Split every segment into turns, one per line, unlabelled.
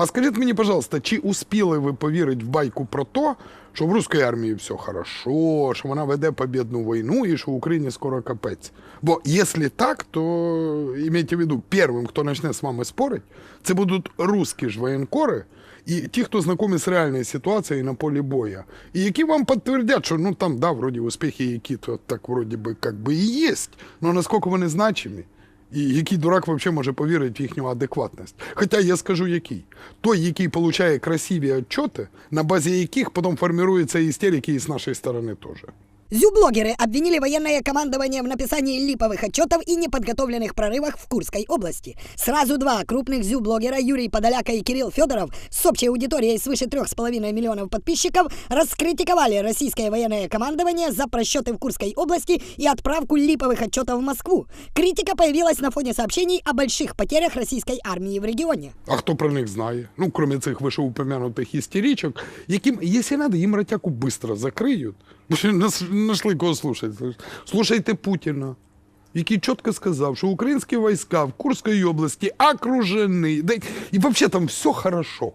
А скажіть мені, пожалуйста, чи успіли ви повірити в байку про те, що в русській армії все хорошо, що вона веде побідну війну і що в Україні скоро капець? Бо якщо так, то имейте в виду, першим, хто почне з вами спорити, це будуть русські ж воєнкори, і ті, хто знайомі з реальною ситуацією на полі бою, і які вам підтвердять, що ну там да, вроді успіхи, які то так вроді би би і є, але наскільки вони значимі. І який дурак взагалі може повірити в їхню адекватність? Хоча я скажу який. Той, який отримує красиві отчети, на базі яких потім формуються істерики і з нашої сторони теж.
Зюблогеры обвинили военное командование в написании липовых отчетов и неподготовленных прорывах в Курской области. Сразу два крупных зюблогера Юрий Подоляка и Кирилл Федоров с общей аудиторией свыше 3,5 миллионов подписчиков раскритиковали российское военное командование за просчеты в Курской области и отправку липовых отчетов в Москву. Критика появилась на фоне сообщений о больших потерях российской армии в регионе.
А хто про них знає? Ну, крім цих вишеупомянутих істеричок, яким, якщо треба, їм ротяку швидко закриють. Бо ще не знайшли кого слухати. Слушайте Путіна, який чітко сказав, що українські війська в Курській області окружені. Да, і взагалі там все хорошо.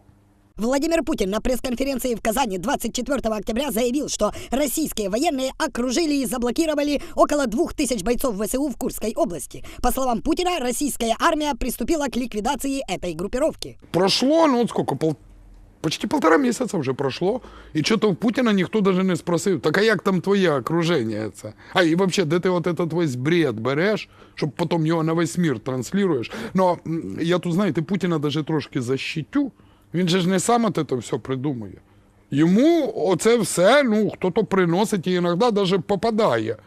Владимир Путин на пресс-конференции в Казани 24 октября заявил, что российские военные окружили и заблокировали около двух тысяч бойцов ВСУ в Курской области. По словам Путина, российская армия приступила к ликвидации этой группировки.
Прошло, ну от сколько, пол... почти полтора місяця вже пройшло, і що-то в Путіна ніхто навіть не спросив, так а як там твоє окруження це? А і взагалі, де ти от этот весь бред береш, щоб потім його на весь мір транслюєш? Ну, я тут, знаєте, Путіна навіть трошки защитю, він же ж не сам от це все придумує. Йому оце все, ну, хто-то приносить і іноді навіть попадає.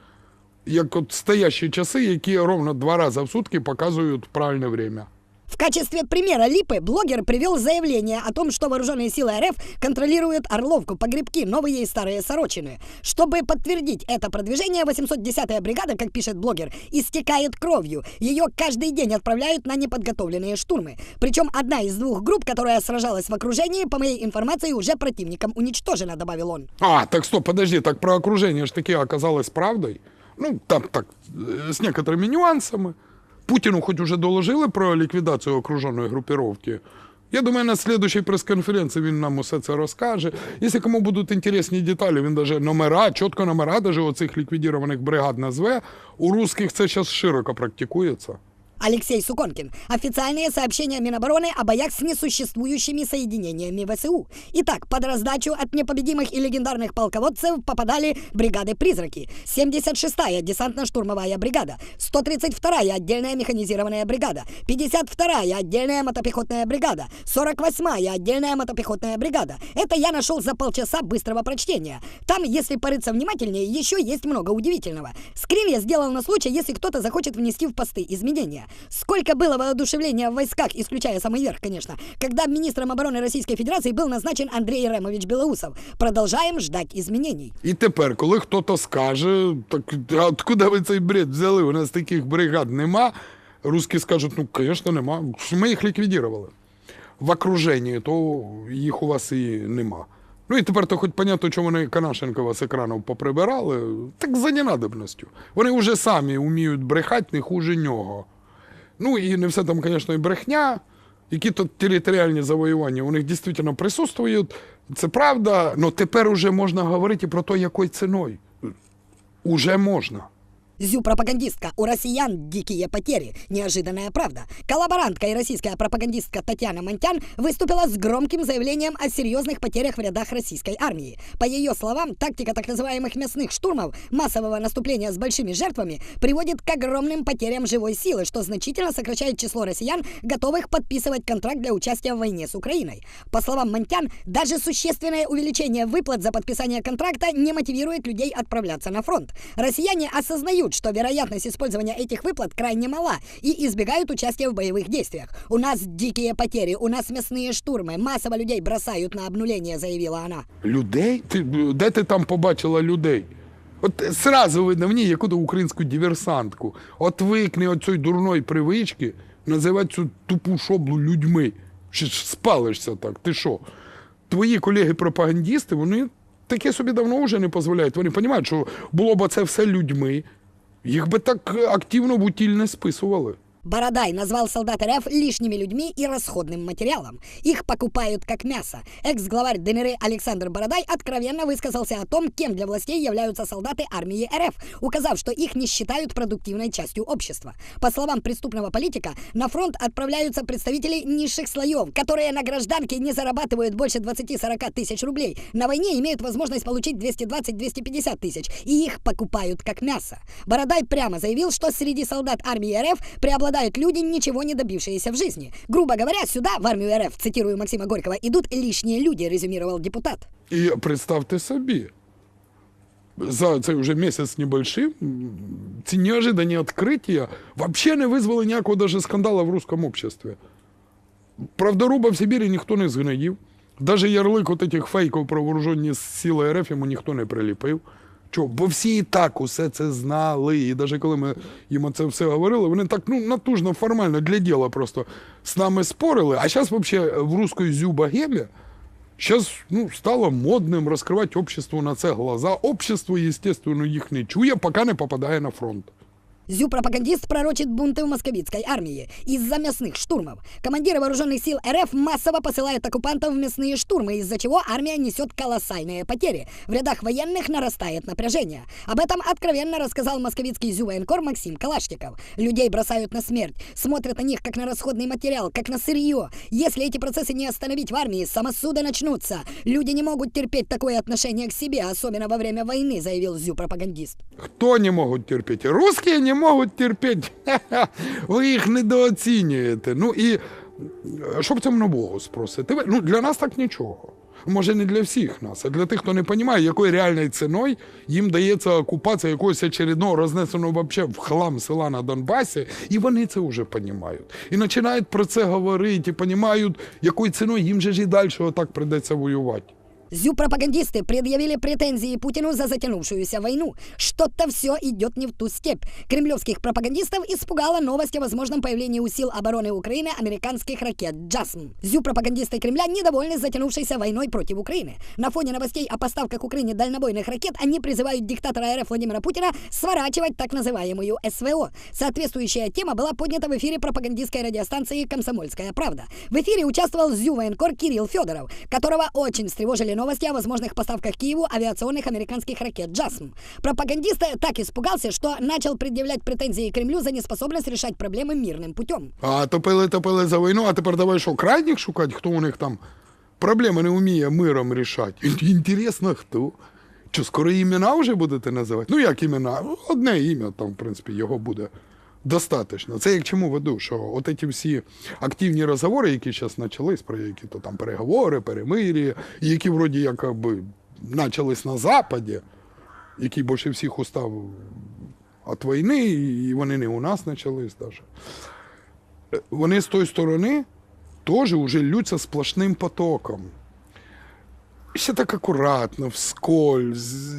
Як от стоящі часи, які ровно два рази в сутки показують правильне время.
В качестве примера Липы блогер привел заявление о том, что вооруженные силы РФ контролируют Орловку, Погребки, Новые и Старые Сорочины. Чтобы подтвердить это продвижение, 810-я бригада, как пишет блогер, истекает кровью. Ее каждый день отправляют на неподготовленные штурмы. Причем одна из двух групп, которая сражалась в окружении, по моей информации, уже противником уничтожена, добавил он.
А, так стоп, подожди, так про окружение ж таки оказалось правдой. Ну, там так, э, с некоторыми нюансами. Путину хоч уже доложили про ліквідацію окруженої групіровки. Я думаю, на следующей прес-конференції він нам усе це розкаже. Якщо кому будуть інтересні деталі, він даже номера, чітко номера даже оцих ліквідованих бригад назве. У русських це зараз широко практикується.
Алексей Суконкин. Официальные сообщения Минобороны о боях с несуществующими соединениями ВСУ. Итак, под раздачу от непобедимых и легендарных полководцев попадали бригады-призраки. 76-я десантно-штурмовая бригада, 132-я отдельная механизированная бригада, 52-я отдельная мотопехотная бригада, 48-я отдельная мотопехотная бригада. Это я нашел за полчаса быстрого прочтения. Там, если порыться внимательнее, еще есть много удивительного. Скрин я сделал на случай, если кто-то захочет внести в посты изменения. Сколько было воодушевления в войсках, исключая самый верх, конечно, когда министром обороны Российской Федерации был назначен Андрей Ремович Белоусов. Продолжаем ждать изменений.
І тепер, коли хтось скаже, так а откуда ви цей бред взяли? У нас таких бригад нема. Русські скажуть, ну, звісно, нема. Ми їх ліквідували. В окруженні, то їх у вас і нема. Ну і тепер то хоч понятно, чому вони Канашенкова з екранів поприбирали, так за ненадобністю. Вони вже самі вміють брехати не хуже нього. Ну і не все там, звісно, і брехня. Які то територіальні завоювання у них дійсно присутствують, це правда, але тепер уже можна говорити про те, якою ціною. Уже можна.
Зю-пропагандистка. У россиян дикие потери. Неожиданная правда. Коллаборантка и российская пропагандистка Татьяна Монтян выступила с громким заявлением о серьезных потерях в рядах российской армии. По ее словам, тактика так называемых мясных штурмов, массового наступления с большими жертвами, приводит к огромным потерям живой силы, что значительно сокращает число россиян, готовых подписывать контракт для участия в войне с Украиной. По словам Монтян, даже существенное увеличение выплат за подписание контракта не мотивирует людей отправляться на фронт. Россияне осознают, что вероятность использования этих выплат крайне мала и избегают участия в боевых действиях. У нас дикие потери, у нас мясные штурмы, массово людей бросают на обнуление, заявила она.
Людей? Ти, де ти там побачила людей? От сразу видно в ній яку-то українську диверсантку. От викни от цієї дурної привички називати цю тупу шоблу людьми. Ще ж спалишся так, ти що? Твої колеги-пропагандісти, вони таке собі давно вже не дозволяють. Вони розуміють, що було б це все людьми, їх би так активно в утіль не списували.
Бородай назвал солдат РФ лишними людьми и расходным материалом. Их покупают как мясо. Экс-главарь ДНР Александр Бородай откровенно высказался о том, кем для властей являются солдаты армии РФ, указав, что их не считают продуктивной частью общества. По словам преступного политика, на фронт отправляются представители низших слоев, которые на гражданке не зарабатывают больше 20-40 тысяч рублей. На войне имеют возможность получить 220-250 тысяч, и их покупают как мясо. Бородай прямо заявил, что среди солдат армии РФ преобладают люди, ничего не добившиеся в жизни. Грубо говоря, сюда, в армию РФ, цитирую Максима Горького, идут лишние люди, резюмировал депутат.
І представте собі, за цей вже місяць небольшим, ці неожиданні відкриття взагалі не визвали ніякого даже скандалу в русском обществе. Правдоруба в Сибірі ніхто не згноїв. Даже ярлик от этих фейків про вооружені сили РФ йому ніхто не приліпив. Чого? Бо всі і так усе це знали. І навіть коли ми їм це все говорили, вони так ну, натужно, формально для діла просто з нами спорили. А зараз взагалі в русській зюбагемі зараз ну, стало модним розкривати обществу на це глаза. Общество, естественно, їх не чує, поки не попадає на фронт.
Зю-пропагандист пророчит бунты в московитской армии из-за мясных штурмов. Командиры вооруженных сил РФ массово посылают оккупантов в мясные штурмы, из-за чего армия несет колоссальные потери. В рядах военных нарастает напряжение. Об этом откровенно рассказал московитский зю-военкор Максим Калашников. Людей бросают на смерть, смотрят на них как на расходный материал, как на сырье. Если эти процессы не остановить в армии, самосуды начнутся. Люди не могут терпеть такое отношение к себе, особенно во время войны, заявил зю-пропагандист.
Хто не можуть терпіти? Русські не можуть терпіти. Ви їх недооцінюєте. Ну і е, що в цьому нового спросите? Ви- Ну, для нас так нічого. Може, не для всіх нас, а для тих, хто не розуміє, якою реальною ціною їм дається окупація якогось очередного рознесеного вообще в хлам села на Донбасі, і вони це вже розуміють. І починають про це говорити, і розуміють, якою ціною їм же ж і далі отак прийдеться воювати.
Зю-пропагандисты предъявили претензии Путину за затянувшуюся войну. Что-то все идет не в ту степь. Кремлевских пропагандистов испугала новость о возможном появлении у сил обороны Украины американских ракет «Джасм». Зю-пропагандисты Кремля недовольны затянувшейся войной против Украины. На фоне новостей о поставках Украине дальнобойных ракет они призывают диктатора РФ Владимира Путина сворачивать так называемую СВО. Соответствующая тема была поднята в эфире пропагандистской радиостанции «Комсомольская правда». В эфире участвовал зю-военкор Кирилл Федоров, которого очень встревожили новости о возможных поставках Киеву авиационных американских ракет «Джасм». Пропагандист так испугался, что начал предъявлять претензии Кремлю за неспособность решать проблемы мирным путем.
А топили, топили за війну, а тепер давай що, крайніх шукати, хто у них там проблеми не вміє миром рішати. Ін- Інтересно, хто? Що, скоро імена вже будете називати? Ну, як імена? Одне ім'я там, в принципі, його буде достатньо. Це як чому веду, що от ці всі активні розговори, які зараз почались, про які то там переговори, перемир'я, які вроді як би почались на Западі, які більше всіх устав від війни, і вони не у нас почались навіть вони з тої сторони теж вже ллються сплошним потоком. Ще так акуратно, вскользь,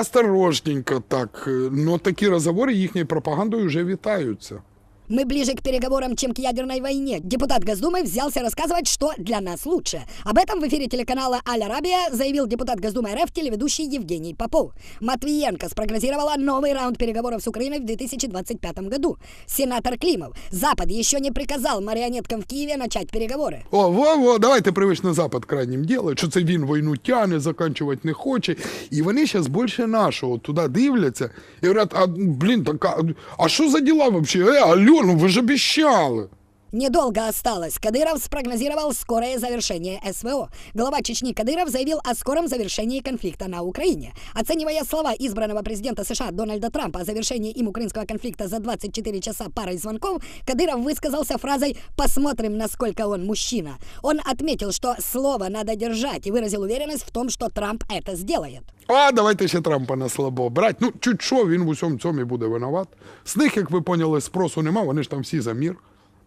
осторожненько так. Но такі розговори їхньою пропагандою вже вітаються.
Мы ближе к переговорам, чем к ядерной войне. Депутат Госдумы взялся рассказывать, что для нас лучше. Об этом в эфире телеканала «Аль Арабия» заявил депутат Госдумы РФ телеведущий Евгений Попов. Матвиенко спрогнозировала новый раунд переговоров с Украиной в 2025 году. Сенатор Климов. Запад еще не приказал марионеткам в Киеве начать переговоры.
О, во, во, давайте привично Запад крайнім діло, що це він війну тяне, закінчувати не хоче. І вони зараз більше нашого туди дивляться і говорять, а блін, так, а, а що за діла взагалі? Е, алло, ну ви ж обіщали.
Недолго осталось. Кадыров спрогнозировал скорое завершение СВО. Глава Чечни Кадыров заявил о скором завершении конфликта на Украине. Оценивая слова избранного президента США Дональда Трампа о завершении им украинского конфликта за 24 часа парой звонков, Кадыров высказался фразой «посмотрим, насколько он мужчина». Он отметил, что слово надо держать и выразил уверенность в том, что Трамп это сделает.
А давайте ще Трампа на слабо брати. Ну, чуть що, він в усьому цьому і буде винуват. З них, як ви поняли, спросу нема, вони ж там всі за мір.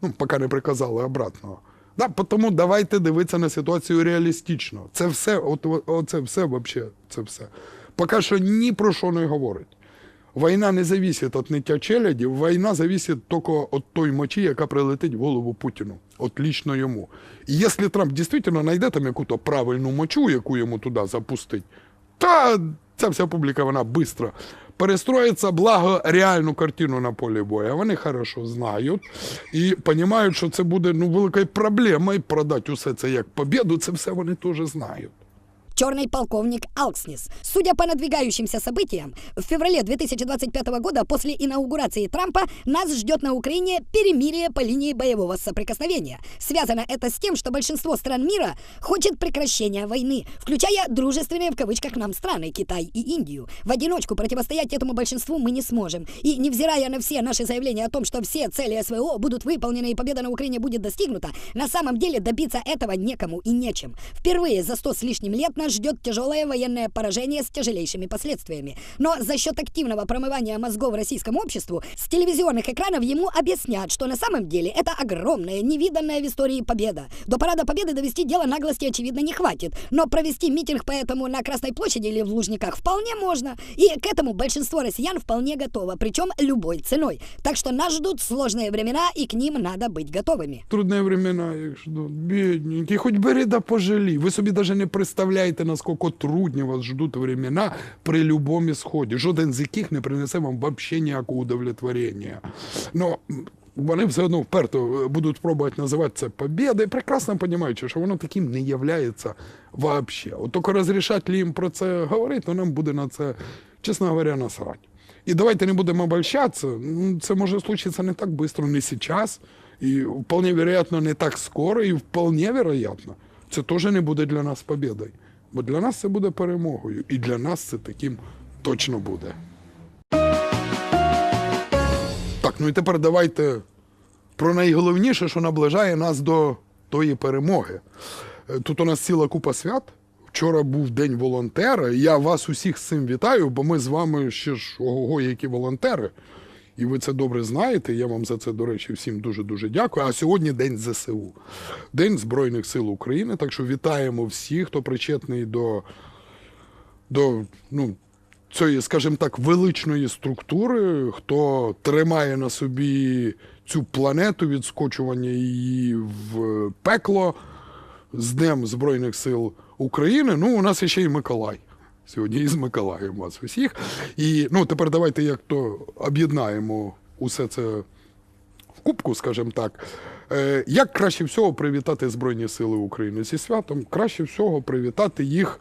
Ну, поки не приказали обратного. Да, тому давайте дивитися на ситуацію реалістично. Це все, от, це все вообще, це все. Поки що ні про що не говорить. Війна не зависить від ниття челяді, війна зависить тільки від той мочі, яка прилетить в голову Путіну, от лічно йому. І якщо Трамп дійсно знайде там яку-то правильну мочу, яку йому туди запустить, та ця вся публіка вона швидко перестроїться, благо реальну картину на полі бою. Вони хорошо знають і розуміють, що це буде ну, великою проблемою продати усе це як побіду, це все вони теж знають.
Черный полковник Алкснис. Судя по надвигающимся событиям, в феврале 2025 года после инаугурации Трампа нас ждет на Украине перемирие по линии боевого соприкосновения. Связано это с тем, что большинство стран мира хочет прекращения войны, включая дружественные в кавычках нам страны Китай и Индию. В одиночку противостоять этому большинству мы не сможем. И невзирая на все наши заявления о том, что все цели СВО будут выполнены и победа на Украине будет достигнута, на самом деле добиться этого некому и нечем. Впервые за сто с лишним лет нас ждет тяжелое военное поражение с тяжелейшими последствиями. Но за счет активного промывания мозгов российскому обществу с телевизионных экранов ему объяснят, что на самом деле это огромная, невиданная в истории победа. До парада победы довести дело наглости очевидно не хватит, но провести митинг поэтому на Красной площади или в Лужниках вполне можно. И к этому большинство россиян вполне готово, причем любой ценой. Так что нас ждут сложные времена, и к ним надо быть готовыми.
Трудні времена, якщо ну, бідненькі, хоч бери да пожалій. Ви собі навіть не представляєте, Наскільки трудні вас ждуть времена при любому сході. Жоден з яких не принесе вам взагалі ніякого удовлетворення. Ну, вони все одно вперто будуть пробувати називати це побєдою, прекрасно розуміючи, що воно таким не являється взагалі. От тільки розрішати їм про це говорити, то нам буде на це, чесно говоря, насрать. І давайте не будемо обольщатися. Ну, Це може случитися не так швидко, не зараз. І вполне вероятно, не так скоро, і вполне вероятно, це теж не буде для нас побідою. Бо для нас це буде перемогою. І для нас це таким точно буде. Так, ну і тепер давайте про найголовніше, що наближає нас до тої перемоги. Е, Тут у нас ціла купа свят. Вчора був день волонтера. Я вас усіх з цим вітаю, бо ми з вами ще ж ого, які волонтери. І ви це добре знаєте. Я вам за це, до речі, всім дуже-дуже дякую. А сьогодні День ЗСУ, День Збройних сил України. Так що вітаємо всіх, хто причетний до, до ну, цієї, скажімо так, величної структури, хто тримає на собі цю планету від скочування її в пекло з Днем Збройних сил України. Ну, у нас ще й Миколай. Сьогодні із Миколаєм вас усіх. І ну, тепер давайте як то об'єднаємо усе це в кубку, скажімо так. Е, як краще всього привітати Збройні Сили України зі святом? Краще всього привітати їх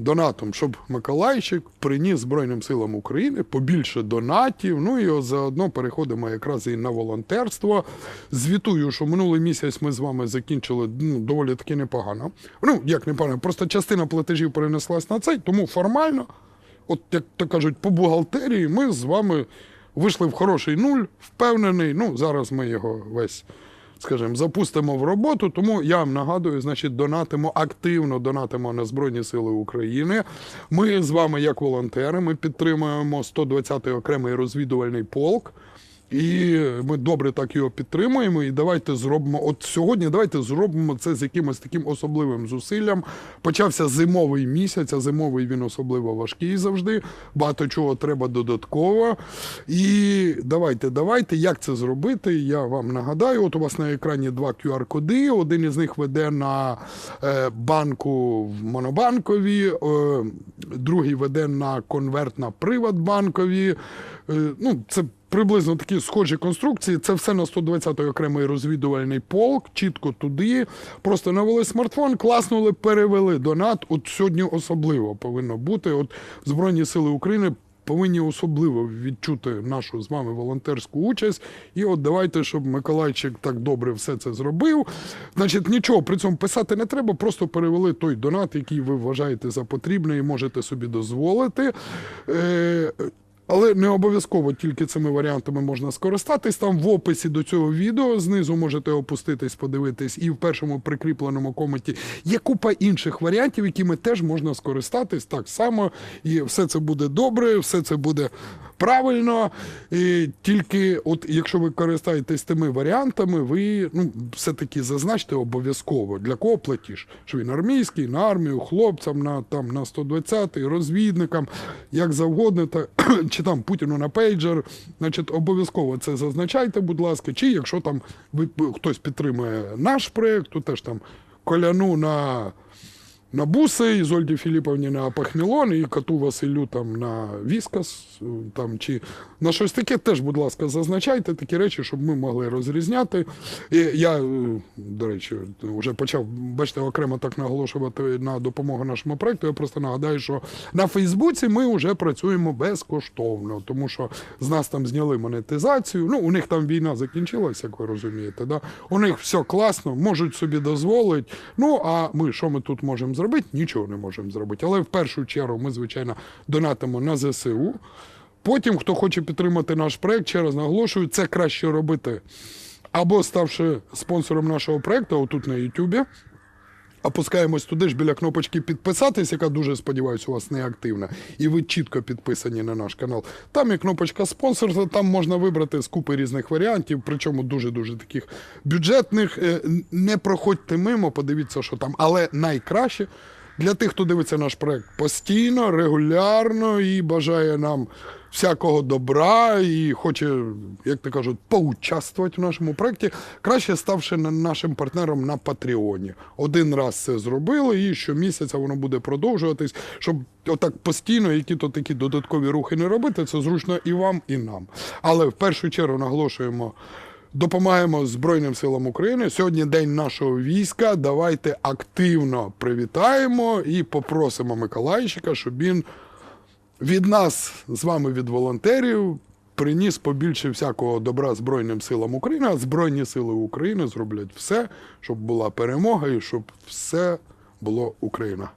донатом, щоб Миколайчик приніс Збройним силам України побільше донатів. Ну і заодно переходимо якраз і на волонтерство. Звітую, що минулий місяць ми з вами закінчили ну, доволі таки непогано. Ну, як непогано, просто частина платежів перенеслась на цей, тому формально, от як то кажуть, по бухгалтерії ми з вами вийшли в хороший нуль, впевнений. Ну, зараз ми його весь скажімо, запустимо в роботу. Тому я вам нагадую, значить, донатимо активно донатимо на Збройні Сили України. Ми з вами, як волонтери, ми підтримуємо 120-й окремий розвідувальний полк. І ми добре так його підтримуємо. І давайте зробимо. От сьогодні давайте зробимо це з якимось таким особливим зусиллям. Почався зимовий місяць, а зимовий він особливо важкий завжди. Багато чого треба додатково. І давайте, давайте, як це зробити? Я вам нагадаю. От у вас на екрані два QR-коди. Один із них веде на е, банку в Монобанкові, е, другий веде на конверт на Приватбанкові. Е, ну, це приблизно такі схожі конструкції. Це все на 120-й окремий розвідувальний полк, чітко туди. Просто навели смартфон, класнули, перевели донат. От сьогодні особливо повинно бути. От Збройні Сили України. Повинні особливо відчути нашу з вами волонтерську участь. І от давайте, щоб Миколайчик так добре все це зробив. Значить, нічого при цьому писати не треба, просто перевели той донат, який ви вважаєте за потрібний і можете собі дозволити. Але не обов'язково тільки цими варіантами можна скористатись. Там в описі до цього відео знизу можете опуститись, подивитись, і в першому прикріпленому коменті є купа інших варіантів, якими теж можна скористатись так само. І все це буде добре, все це буде правильно. І тільки, от якщо ви користаєтесь тими варіантами, ви ну, все-таки зазначте обов'язково для кого платіж, що він армійський, на армію, хлопцям, на там на 120-й, розвідникам, як завгодно, та чи там Путіну на пейджер. Значить, обов'язково це зазначайте, будь ласка. Чи якщо там ви хтось підтримує наш проєкт, то теж там коляну на на буси, Ізольді Філіповні на пахмілон і коту Василю там на віскас там, чи на щось таке, теж, будь ласка, зазначайте такі речі, щоб ми могли розрізняти. І я, е, до речі, вже почав, бачите, окремо так наголошувати на допомогу нашому проекту. Я просто нагадаю, що на Фейсбуці ми вже працюємо безкоштовно, тому що з нас там зняли монетизацію. Ну, у них там війна закінчилася, як ви розумієте. Да? У них все класно, можуть собі дозволити. Ну, а ми що ми тут можемо зробити? Нічого не можемо зробити. Але в першу чергу ми, звичайно, донатимо на ЗСУ. Потім, хто хоче підтримати наш проект, ще раз наголошую, це краще робити або ставши спонсором нашого проекту, отут на Ютубі. Опускаємось туди ж біля кнопочки підписатись, яка дуже сподіваюся, у вас не активна, і ви чітко підписані на наш канал. Там є кнопочка спонсорства, там можна вибрати з купи різних варіантів, причому дуже-дуже таких бюджетних. Е, Не проходьте мимо, подивіться, що там. Але найкраще для тих, хто дивиться наш проект постійно, регулярно і бажає нам всякого добра і хоче, як то кажуть, поучаствувати в нашому проєкті, краще ставши нашим партнером на Патреоні. Один раз це зробили, і щомісяця воно буде продовжуватись, щоб отак постійно які-то такі додаткові рухи не робити. Це зручно і вам, і нам. Але в першу чергу наголошуємо. Допомагаємо Збройним силам України. Сьогодні день нашого війська. Давайте активно привітаємо і попросимо Миколайчика, щоб він від нас з вами, від волонтерів, приніс побільше всякого добра Збройним силам України, а Збройні сили України зроблять все, щоб була перемога і щоб все було Україна.